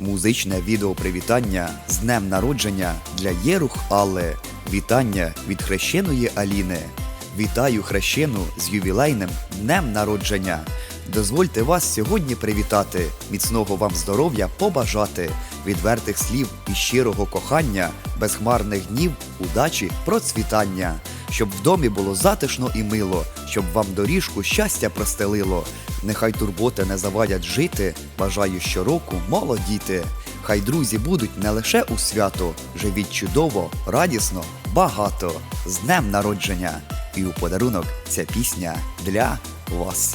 Музичне відео привітання з днем народження для Єрух Алли. Вітання від хрещеної Аліни. Вітаю хрещену з ювілейним днем народження. Дозвольте вас сьогодні привітати, міцного вам здоров'я побажати, відвертих слів і щирого кохання, безхмарних днів, удачі, процвітання, щоб в домі було затишно і мило, щоб вам доріжку щастя простелило. Нехай турботи не завадять жити. Бажаю щороку молодіти. Хай друзі будуть не лише у свято, живіть чудово, радісно, багато. З днем народження! І у подарунок ця пісня для вас.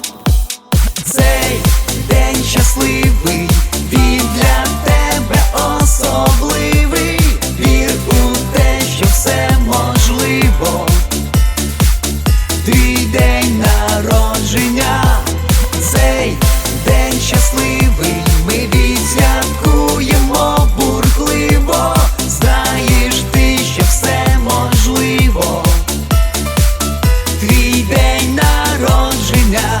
Щасливий, він для тебе особливий. Вір у що все можливо. Твій день народження, цей день щасливий, ми відсвяткуємо бурхливо. Знаєш ти, що все можливо. Твій день народження.